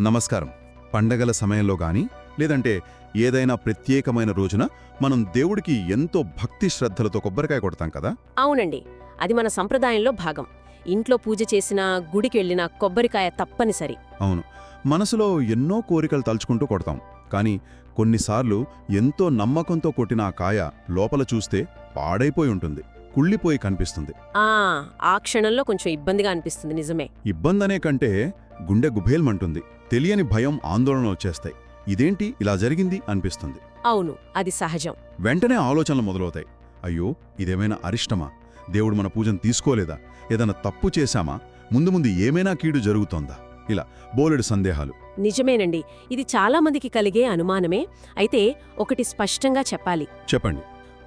నమస్కారం. పండగల సమయంలో గాని లేదంటే ఏదైనా ప్రత్యేకమైన రోజున మనం దేవుడికి ఎంతో భక్తి శ్రద్ధలతో కొబ్బరికాయ కొడతాం కదా? అవునండి. అది మన సంప్రదాయంలో భాగం. ఇంట్లో పూజ చేసినా గుడికి వెళ్ళినా కొబ్బరికాయ తప్పనిసరి. అవును. మనసులో ఎన్నో కోరికలు తలుచుకుంటూ కొడతాం. కానీ కొన్నిసార్లు ఎంతో నమ్మకంతో కొట్టిన ఆ కాయ లోపల చూస్తే పాడైపోయి ఉంటుంది. కుళ్ళిపోయి కనిపిస్తుంది. ఆ ఆ క్షణంలో కొంచెం ఇబ్బందిగా అనిపిస్తుంది నిజమే. ఇబ్బందనే కంటే గుండె గుభేల్మంటుంది తెలియని భయం ఆందోళన వచ్చేస్తాయి. ఇదేంటి? ఇలా జరిగింది అనిపిస్తుంది. అవును అది సహజం. వెంటనే ఆలోచనలు మొదలవుతాయి. అయ్యో ఇదేమైనా అరిష్టమా? దేవుడు మన పూజను తీసుకోలేదా? ఏదైనా తప్పు చేశామా? ముందు ముందు ఏమైనా కీడు జరుగుతోందా? ఇలా బోలెడు సందేహాలు. నిజమేనండి. ఇది చాలా మందికి కలిగే అనుమానమే. అయితే ఒకటి స్పష్టంగా చెప్పాలి. చెప్పండి.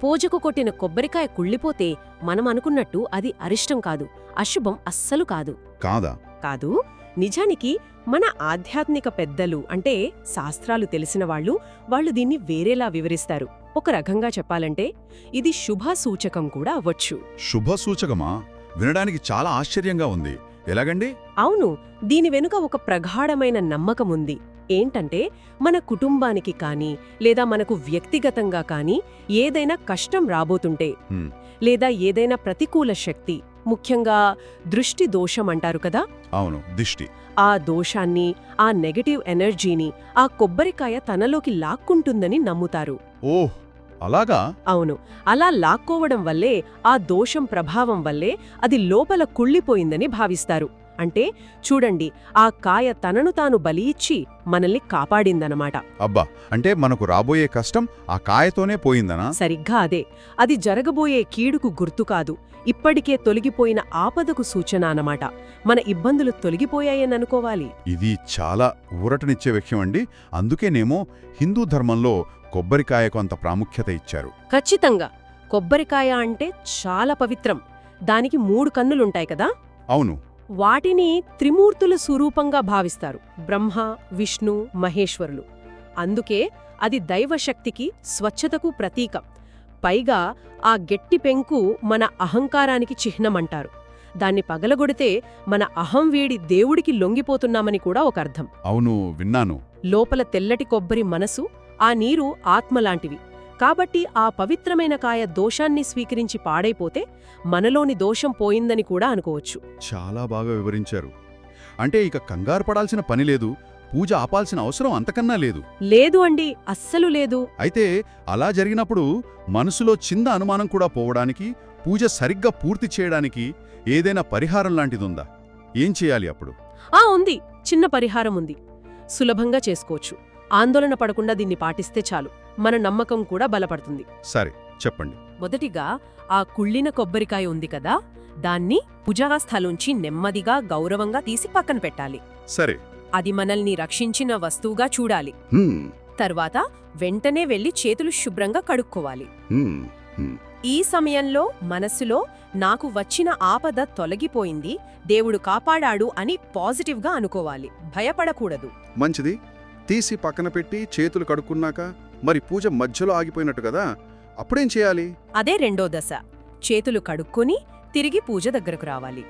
పూజకు కొట్టిన కొబ్బరికాయ కుళ్ళిపోతే మనం అనుకున్నట్టు అది అరిష్టం కాదు. అశుభం అస్సలు కాదు. కాదా? కాదు. నిజానికి మన ఆధ్యాత్మిక పెద్దలు అంటే శాస్త్రాలు తెలిసిన వాళ్ళు వాళ్ళు దీన్ని వేరేలా వివరిస్తారు. ఒక రకంగా చెప్పాలంటే ఇది శుభ సూచకం కూడా అవ్వచ్చు. శుభ సూచకమా వినడానికి చాలా ఆశ్చర్యంగా ఉంది. ఎలాగండి? అవును దీని వెనుక ఒక ప్రగాఢమైన నమ్మకముంది ఏంటంటే మన కుటుంబానికి కానీ లేదా మనకు వ్యక్తిగతంగా కానీ ఏదైనా కష్టం రాబోతుంటే. లేదా ఏదైనా ప్రతికూల శక్తి ముఖ్యంగా దృష్టి దోషం అంటారు కదా? అవును దిష్టి. ఆ దోషాన్ని ఆ నెగటివ్ ఎనర్జీని ఆ కొబ్బరికాయ తనలోకి లాక్కుంటుందని నమ్ముతారు. ఓహ్ అలాగా? అవును. అలా లాక్కోవడం వల్లే ఆ దోషం ప్రభావం వల్లే అది లోపల కుళ్ళిపోయిందని భావిస్తారు. అంటే చూడండి ఆ కాయ తనను తాను బలి ఇచ్చి మనల్ని కాపాడిందనమాట అబ్బా అంటే మనకు రాబోయే కష్టం ఆ కాయతోనే పోయిందనా? సరిగ్గా అదే. అది జరగబోయే కీడుకు గుర్తు కాదు. ఇప్పటికే తొలగిపోయిన ఆపదకు సూచన అన్నమాట. మన ఇబ్బందులు తొలగిపోయాయననుకోవాలి ఇది చాలా ఊరటనిచ్చే విషయం అండి. అందుకేనేమో హిందూ ధర్మంలో కొబ్బరికాయకు అంత ప్రాముఖ్యత ఇచ్చారు. ఖచ్చితంగా. కొబ్బరికాయ అంటే చాలా పవిత్రం. దానికి మూడు కన్నులుంటాయి కదా? అవును. వాటిని త్రిమూర్తుల స్వరూపంగా భావిస్తారు. బ్రహ్మ విష్ణు మహేశ్వరులు. అందుకే అది దైవశక్తికి స్వచ్ఛతకు ప్రతీక. పైగా ఆ గట్టి పెంకు మన అహంకారానికి చిహ్నమంటారు. దాన్ని పగలగొడితే మన అహం వేడి దేవుడికి లొంగిపోతున్నామని కూడా ఒక అర్థం. అవును విన్నాను. లోపల తెల్లటి కొబ్బరి మనసు ఆ నీరు ఆత్మలాంటివి. కాబట్టి ఆ పవిత్రమైన కాయ దోషాన్ని స్వీకరించి పాడైపోతే మనలోని దోషం పోయిందని కూడా అనుకోవచ్చు. చాలా బాగా వివరించారు. అంటే ఇక కంగారు పడాల్సిన పని లేదు పూజ ఆపాల్సిన అవసరం అంతకన్నా లేదు. లేదు అండి అస్సలు లేదు. అయితే అలా జరిగినప్పుడు మనసులో చిన్న అనుమానం కూడా పోవడానికి పూజ సరిగ్గా పూర్తి చేయడానికి ఏదైనా పరిహారం లాంటిదుందా? ఏం చేయాలి అప్పుడు? ఆ ఉంది. చిన్న పరిహారం ఉంది. సులభంగా చేసుకోవచ్చు. ఆందోళన పడకుండా దీన్ని పాటిస్తే చాలు. మన నమ్మకం కూడా బలపడుతుంది. సరే చెప్పండి. మొదటిగా ఆ కుళ్ళిన కొబ్బరికాయ ఉంది కదా దాన్ని పూజాస్థలోంచి నెమ్మదిగా గౌరవంగా తీసి పక్కన పెట్టాలి. సరే. అది మనల్ని రక్షించిన వస్తువుగా చూడాలి. తర్వాత వెంటనే వెళ్ళి చేతులు శుభ్రంగా కడుక్కోవాలి. ఈ సమయంలో మనస్సులో నాకు వచ్చిన ఆపద తొలగిపోయింది దేవుడు కాపాడాడు అని పాజిటివ్గా అనుకోవాలి. భయపడకూడదు. మంచిది. తీసి పక్కన పెట్టి చేతులు కడుక్కున్నాక మరి పూజ మధ్యలో ఆగిపోయినట్టు కదా? అప్పుడేం చేయాలి? అదే రెండో దశ. చేతులు కడుక్కొని తిరిగి పూజ దగ్గరకు రావాలి.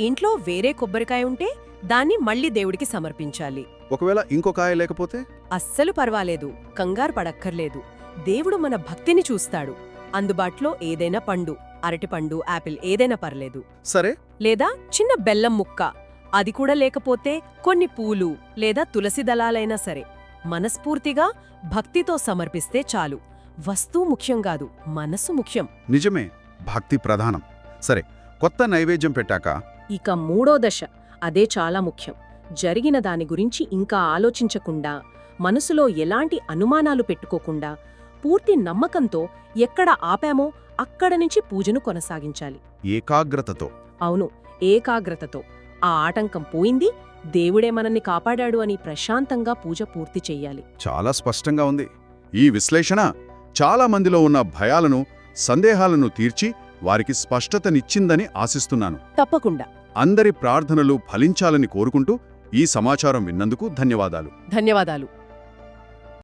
ఇంట్లో వేరే కొబ్బరికాయ ఉంటే దాన్ని మళ్ళీ దేవుడికి సమర్పించాలి. ఒకవేళ ఇంకో కాయ లేకపోతే? అస్సలు పర్వాలేదు. కంగారు పడక్కర్లేదు. దేవుడు మన భక్తిని చూస్తాడు. అందుబాటులో ఏదైనా పండు అరటిపండు యాపిల్ ఏదైనా పర్లేదు. సరే. లేదా చిన్న బెల్లం ముక్క. అది కూడా లేకపోతే కొన్ని పూలు లేదా తులసి దళాలైనా సరే. మనస్ఫూర్తిగా భక్తితో సమర్పిస్తే చాలు. వస్తువు ముఖ్యం కాదు మనసు ముఖ్యం. నిజమే భక్తి ప్రధానం. సరే కొత్త నైవేద్యం పెట్టాక? ఇక మూడో దశ అదే చాలా ముఖ్యం. జరిగిన దాని గురించి ఇంకా ఆలోచించకుండా మనసులో ఎలాంటి అనుమానాలు పెట్టుకోకుండా పూర్తి నమ్మకంతో ఎక్కడ ఆపామో అక్కడ నుంచి పూజను కొనసాగించాలి. ఏకాగ్రతతో. అవును ఏకాగ్రతతో. ఆ ఆటంకం పోయింది దేవుడే మనల్ని కాపాడాడు అని ప్రశాంతంగా పూజ పూర్తి చెయ్యాలి. చాలా స్పష్టంగా ఉంది. ఈ విశ్లేషణ చాలా మందిలో ఉన్న భయాలను సందేహాలను తీర్చి వారికి స్పష్టతనిచ్చిందని ఆశిస్తున్నాను. తప్పకుండా. అందరి ప్రార్థనలు ఫలించాలని కోరుకుంటూ ఈ సమాచారం విన్నందుకు ధన్యవాదాలు. ధన్యవాదాలు.